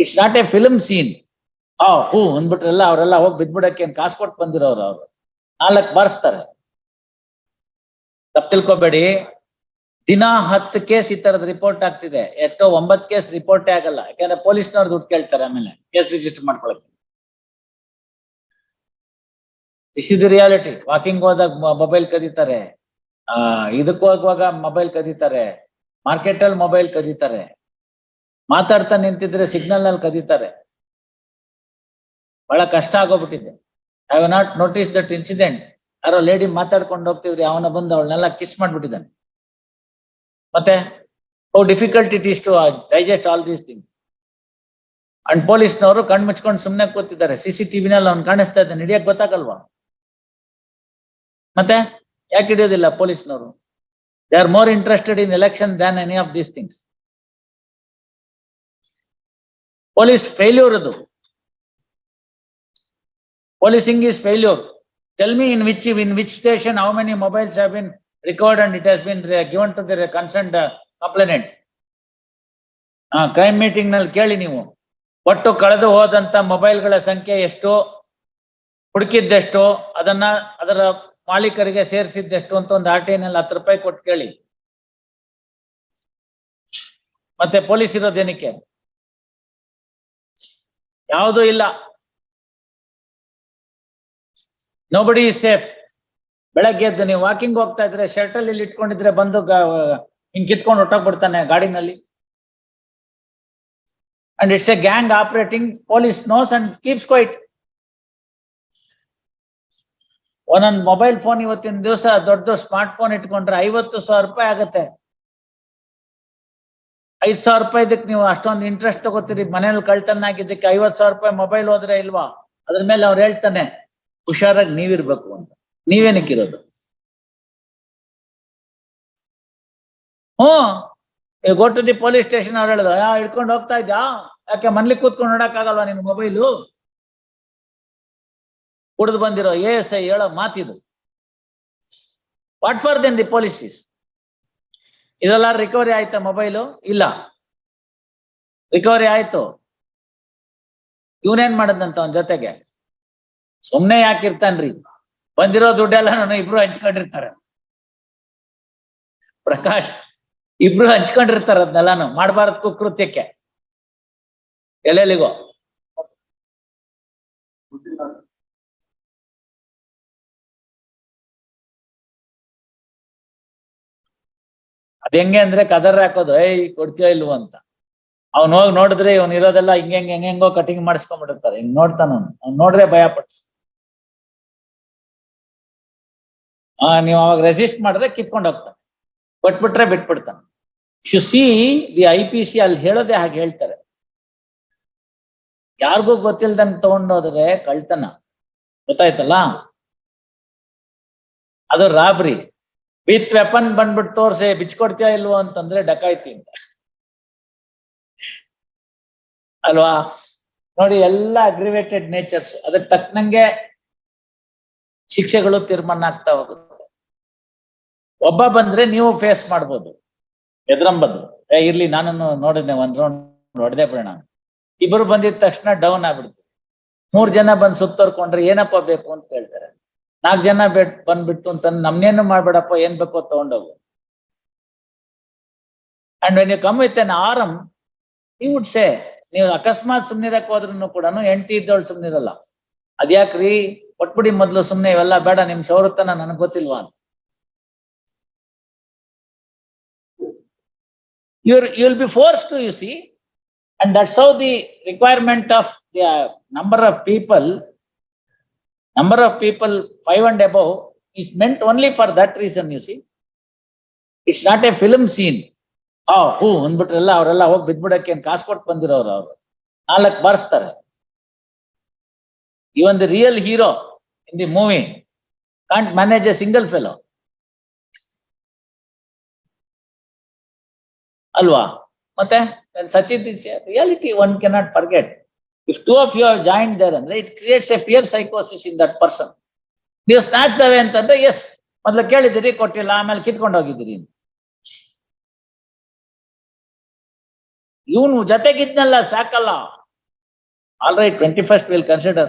It's not a film scene ಆ ಹೂ ಅಂದ್ಬಿಟ್ರೆಲ್ಲ ಅವರೆಲ್ಲ ಹೋಗಿ ಬಿದ್ಬಿಡಕ್ಕೆ ಏನ್ ಕಾಸು ಕೊಟ್ಟು ಬಂದಿರೋರು ಅವರು. ನಾಲ್ಕು ಬಾರಿಸ್ತಾರೆ. ತಪ್ಪು ತಿಳ್ಕೊಬೇಡಿ. ದಿನ ಹತ್ತು ಕೇಸ್ ಈ ತರದ ರಿಪೋರ್ಟ್ ಆಗ್ತಿದೆ. ಎಷ್ಟೋ ಒಂಬತ್ತು ಕೇಸ್ ರಿಪೋರ್ಟೇ ಆಗಲ್ಲ. ಯಾಕಂದ್ರೆ ಪೊಲೀಸ್ನವ್ರು ದುಡ್ಡು ಕೇಳ್ತಾರೆ ಆಮೇಲೆ. ಕೇಸ್ ರಿಜಿಸ್ಟರ್ ಮಾಡ್ಕೊಳಕ್ಕೆ. ದಿಸ್ ಇಸ್ ರಿಯಾಲಿಟಿ ವಾಕಿಂಗ್ ಹೋದಾಗ ಮೊಬೈಲ್ ಕದೀತಾರೆ. ಆ ಇದಕ್ಕೆ ಹೋಗುವಾಗ ಮೊಬೈಲ್ ಕದೀತಾರೆ. ಮಾರ್ಕೆಟ್ ಅಲ್ಲಿ ಮೊಬೈಲ್ ಕದೀತಾರೆ. ಮಾತಾಡ್ತಾ ನಿಂತಿದ್ರೆ ಸಿಗ್ನಲ್ನಲ್ಲಿ ಕದೀತಾರೆ. ಬಹಳ ಕಷ್ಟ ಆಗೋಗ್ಬಿಟ್ಟಿದೆ. I have not notice that incident ಯಾರೋ ಲೇಡಿ ಮಾತಾಡ್ಕೊಂಡು ಹೋಗ್ತಿದ್ರೆ ಅವನ ಬಂದು ಅವಳನ್ನೆಲ್ಲ ಕಿಸ್ ಮಾಡ್ಬಿಟ್ಟಿದ್ದಾನೆ. ಮತ್ತೆ how difficult it is to digest all these things and ಪೊಲೀಸ್ನವರು ಕಣ್ ಮುಚ್ಕೊಂಡು ಸುಮ್ಮನೆ ಕೂತಿದ್ದಾರೆ. ಸಿ ಸಿ ಟಿವಿನಲ್ಲಿ ಅವ್ನು ಕಾಣಿಸ್ತಾ ಇದ್ದಾನೆ. ಹಿಡಿಯಕ್ ಗೊತ್ತಾಗಲ್ವಾ? ಮತ್ತೆ ಯಾಕೆ ಹಿಡಿಯೋದಿಲ್ಲ ಪೊಲೀಸ್ನವರು they are more interested in election than any of these things police failure ಅದು. Policing is failure tell me in which in which station how many mobiles have been record and it has been given to their concern complainant ಆ crime ಮೀಟಿಂಗ್ನಲ್ಲಿ ಕೇಳಿ ನೀವು. ಒಟ್ಟು ಕಳೆದು ಹೋದಂತ ಮೊಬೈಲ್ಗಳ ಸಂಖ್ಯೆ ಎಷ್ಟು, ಹುಡುಕಿದ್ದೆಷ್ಟು, ಅದನ್ನ ಅದರ ಮಾಲೀಕರಿಗೆ ಸೇರಿಸಿದ್ದೆಷ್ಟು ಅಂತ ಒಂದು ಆರ್ ಟಿ ಹತ್ತು ರೂಪಾಯಿ ಕೊಟ್ಟು ಕೇಳಿ. ಮತ್ತೆ ಪೊಲೀಸ್ ಇರೋದೇನಕ್ಕೆ ಯಾವುದೂ ಇಲ್ಲ. ನೋಬಡಿ ಸೇಫ್ ಬೆಳಗ್ಗೆ ಎದ್ದು ನೀವು ವಾಕಿಂಗ್ ಹೋಗ್ತಾ ಇದ್ರೆ ಶರ್ಟ್ ಅಲ್ಲಿ ಇಲ್ಲಿ ಇಟ್ಕೊಂಡಿದ್ರೆ ಬಂದು ಹಿಂಗ್ ಕಿತ್ಕೊಂಡು ಹೊಟ್ಟೋಗ್ಬಿಡ್ತಾನೆ ಗಾಡಿನಲ್ಲಿ. And it's a gang operating police knows and keeps quiet ಒಂದೊಂದು ಮೊಬೈಲ್ ಫೋನ್ ಇವತ್ತಿನ ದಿವಸ ದೊಡ್ಡ ಸ್ಮಾರ್ಟ್ ಫೋನ್ ಇಟ್ಕೊಂಡ್ರೆ ಐವತ್ತು ಸಾವಿರ ರೂಪಾಯಿ ಆಗತ್ತೆ. ಐದ್ ಸಾವಿರ ರೂಪಾಯಿ ಇದಕ್ಕೆ ನೀವು ಅಷ್ಟೊಂದು ಇಂಟ್ರೆಸ್ಟ್ ತಗೋತೀರಿ ಮನೇಲಿ ಕಳ್ತನ ಆಗಿದ್ದಕ್ಕೆ ಐವತ್ ಸಾವಿರ ರೂಪಾಯಿ ಮೊಬೈಲ್ ಹೋದ್ರೆ ಇಲ್ವಾ? ಅದ್ರ ಮೇಲೆ ಅವ್ರು ಹೇಳ್ತಾನೆ, ಹುಷಾರಾಗಿ ನೀವಿರ್ಬೇಕು ಅಂತ. ನೀವೇನಕ್ಕಿರೋದು ಹ್ಮ್ go to the police station ಅವ್ರು ಹೇಳಿದ. ಯಾ, ಹಿಡ್ಕೊಂಡು ಹೋಗ್ತಾ ಇದ್ಯಾ? ಯಾಕೆ ಮನ್ಲಿ ಕೂತ್ಕೊಂಡು ನೋಡಕ್ಕಾಗಲ್ವಾ ನಿನ್ ಮೊಬೈಲು ಕುಡಿದು ಬಂದಿರೋ ಎ ಎಸ್ ಐ ಹೇಳೋ ಮಾತಿದು. What for then the police is ಇದೆಲ್ಲ ರಿಕವರಿ ಆಯ್ತಾ ಮೊಬೈಲು ಇಲ್ಲ. ರಿಕವರಿ ಆಯ್ತು. ಇವನೇನ್ ಮಾಡದಂತ ಅವನ್ ಜೊತೆಗೆ? ಸುಮ್ನೆ ಯಾಕಿರ್ತಾನ್ರಿ ಬಂದಿರೋ ದುಡ್ಡೆಲ್ಲ ನಾನು ಇಬ್ರು ಹಂಚ್ಕೊಂಡಿರ್ತಾರೆ. ಪ್ರಕಾಶ್, ಇಬ್ರು ಹಂಚ್ಕೊಂಡಿರ್ತಾರ ಅದನ್ನೆಲ್ಲಾನು ಮಾಡಬಾರದ್ ಕುಕೃತ್ಯಕ್ಕೆ ಎಲ್ಲೆಲ್ಲಿಗೋ? ಅದ್ ಹೆಂಗೆ ಅಂದ್ರೆ ಕದರ್ ಹಾಕೋದು, ಏಯ್, ಕೊಡ್ತೀಯೋ ಇಲ್ವೋ ಅಂತ. ಅವ್ನ್ ಹೋಗಿ ನೋಡಿದ್ರೆ ಇವ್ನ್ ಇರೋದೆಲ್ಲ ಹಿಂಗೆ ಹೆಂಗ್ ಹೆಂಗೋ ಕಟಿಂಗ್ ಮಾಡಿಸ್ಕೊಂಡ್ಬಿಟ್ಟಿರ್ತಾರೆ. ಹಿಂಗ್ ನೋಡ್ತಾನ ಅವ್ನು. ನೋಡ್ರೆ ಭಯ ಪಟ್ಟು ಆ, ನೀವ್ ಅವಾಗ ರೆಸಿಸ್ಟ್ ಮಾಡಿದ್ರೆ ಕಿತ್ಕೊಂಡು ಹೋಗ್ತಾನೆ. ಕೊಟ್ಬಿಟ್ರೆ ಬಿಟ್ಬಿಡ್ತಾನೆ. Should see the I P C ಅಲ್ಲಿ ಹೇಳೋದೇ ಹಾಗೆ ಹೇಳ್ತಾರೆ. ಯಾರಿಗೂ ಗೊತ್ತಿಲ್ದಂಗ್ ತಗೊಂಡೋದ್ರೆ ಕಳ್ತನ. ಗೊತ್ತಾಯ್ತಲ್ಲ? ಅದು ರಾಬ್ರಿ. ವಿತ್ ವೆಪನ್ ಬಂದ್ಬಿಟ್ಟು ಬಿಚ್ಚ ಬಿಚ್ಕೊಡ್ತೀಯ ಇಲ್ವೋ ಅಂತಂದ್ರೆ ಡಕಾಯ್ತಿ ಅಂತ. ಅಲ್ವಾ? ನೋಡಿ, ಎಲ್ಲ ಅಗ್ರಿವೇಟೆಡ್ ನೇಚರ್ಸ್ ಅದಕ್ಕೆ ತಕ್ಕನಂಗೆ ಶಿಕ್ಷೆಗಳು ತೀರ್ಮಾನ ಆಗ್ತಾ ಹೋಗುತ್ತೆ. ಒಬ್ಬ ಬಂದ್ರೆ ನೀವು ಫೇಸ್ ಮಾಡ್ಬೋದು. ಎದ್ರಂಬದು. ಏ, ಇರ್ಲಿ ನಾನು ನೋಡಿದ್ನೆ, ಒಂದ್ ರೌಂಡ್ ಹೊಡೆದೇ ಬಿಡೋಣ ಇಬ್ರು ಬಂದಿದ ತಕ್ಷಣ ಡೌನ್ ಆಗ್ಬಿಡ್ತು. ಮೂರ್ ಜನ ಬಂದ್ ಸುತ್ತೋರ್ಕೊಂಡ್ರೆ ಏನಪ್ಪ ಬೇಕು ಅಂತ ಕೇಳ್ತಾರೆ. ನಾಲ್ಕ್ ಜನ ಬೆಟ್ ಬಂದ್ಬಿಟ್ಟು ಅಂತ ನಮ್ನೇನು ಮಾಡ್ಬೇಡಪ್ಪ, ಏನ್ ಬೇಕೋ ತಗೊಂಡೋಗು. And when you come with an arm he would ಸೇ ನೀವು ಅಕಸ್ಮಾತ್ ಸುಮ್ನಿರಕ್ ಹೋದ್ರೂ ಕೂಡ ಹೆಂಡತಿ ಇದ್ದವಳು ಸುಮ್ನಿರಲ್ಲ. ಅದ್ಯಾಕ್ರಿ? ಕೊಟ್ಬಿಡಿ ಮೊದ್ಲು ಸುಮ್ನೆ ಇವೆಲ್ಲ ಬೇಡ, ನಿಮ್ ಸೌರತನ ನನಗ್ ಗೊತ್ತಿಲ್ವಾ ಅಂತ. You're, you'll be forced to, you see. And that's how the requirement of the number of people number of people, five and above, is meant only for that reason, you see. It's not a film scene. ಆ, ಹೂ, ಅಂದ್ಬಿಟ್ರೆಲ್ಲ ಅವರೆಲ್ಲ ಹೋಗಿ ಬಿದ್ಬಿಡಕ್ಕೆ ಏನ್ ಕಾಸು ಕೊಟ್ಟು ಬಂದಿರೋರು ಅವ್ರು. ನಾಲ್ಕು ಬಾರಿಸ್ತಾರೆ. Even the real hero in the movie can't manage a single fellow ಅಲ್ವಾ? ಮತ್ತೆ such in reality one cannot forget if two of you have joined there ಅಂದ್ರೆ ಇಟ್ ಕ್ರಿಯೇಟ್ಸ್ ಎ ಫಿಯರ್ ಸೈಕೋಸಿಸ್ ಇನ್ ದಟ್ ಪರ್ಸನ್ ನೀವು snatch ದವೆ ಅಂತಂದ್ರೆ ಎಸ್ ಮೊದ್ಲು ಕೇಳಿದಿರಿ ಕೊಟ್ಟಿಲ್ಲ ಆಮೇಲೆ ಕಿತ್ಕೊಂಡು ಹೋಗಿದ್ದೀರಿ ಇವನು ಜೊತೆಗಿದ್ನಲ್ಲ ಸಾಕಲ್ಲ. All right, twenty-first we'll consider.